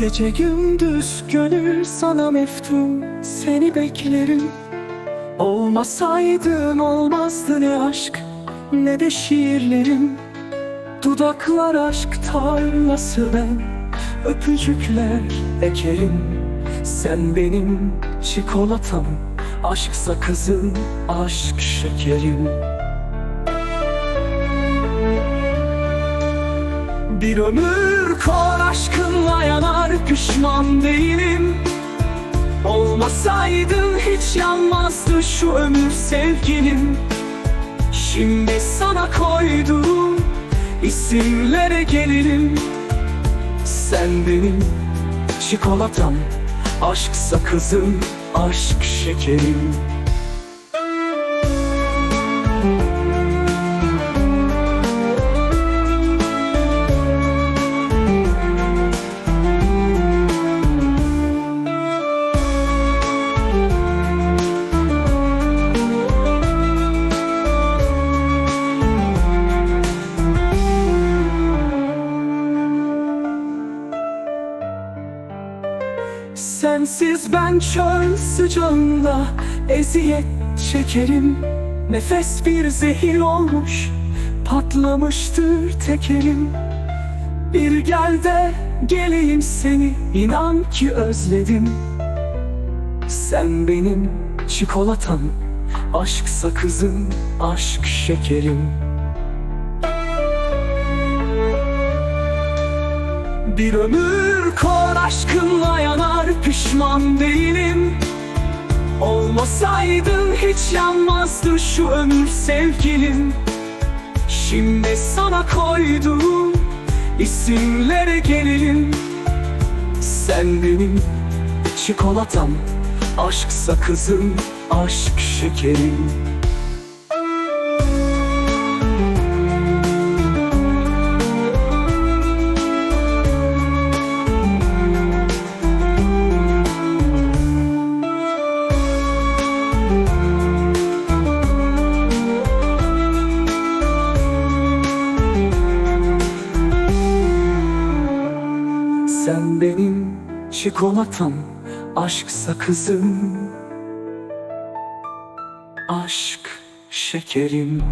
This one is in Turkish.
Gece gündüz gönül sana meftun Seni beklerim. Olmasaydın olmazdı ne aşk Ne de şiirlerim. Dudaklar aşk tarlası ben Öpücükler ekerim. Sen benim çikolatam Aşk sakızım, aşk şekerim. Bir ömür kor aşkınla yanar Pişman değilim. Olmasaydın hiç yanmazdı şu ömür sevgilim. Şimdi sana koyduğum isimlere gelirim. Sen benim çikolatam Aşk sakızım, aşk şekerim Sensiz ben çöl sıcağında eziyet çekerim. Nefes bir zehir olmuş patlamıştır tekerim. Bir gel de geleyim seni inan ki özledim. Sen benim çikolatam Aşk sakızım, aşk şekerim. Bir ömür aşkınla yanar pişman değilim. Olmasaydın hiç yanmazdı şu ömür sevgilim. Şimdi sana koyduğum isimlere gelelim Sen benim çikolatam, aşk sakızım, aşk şekerim Benim çikolatam, aşk sakızım Aşk şekerim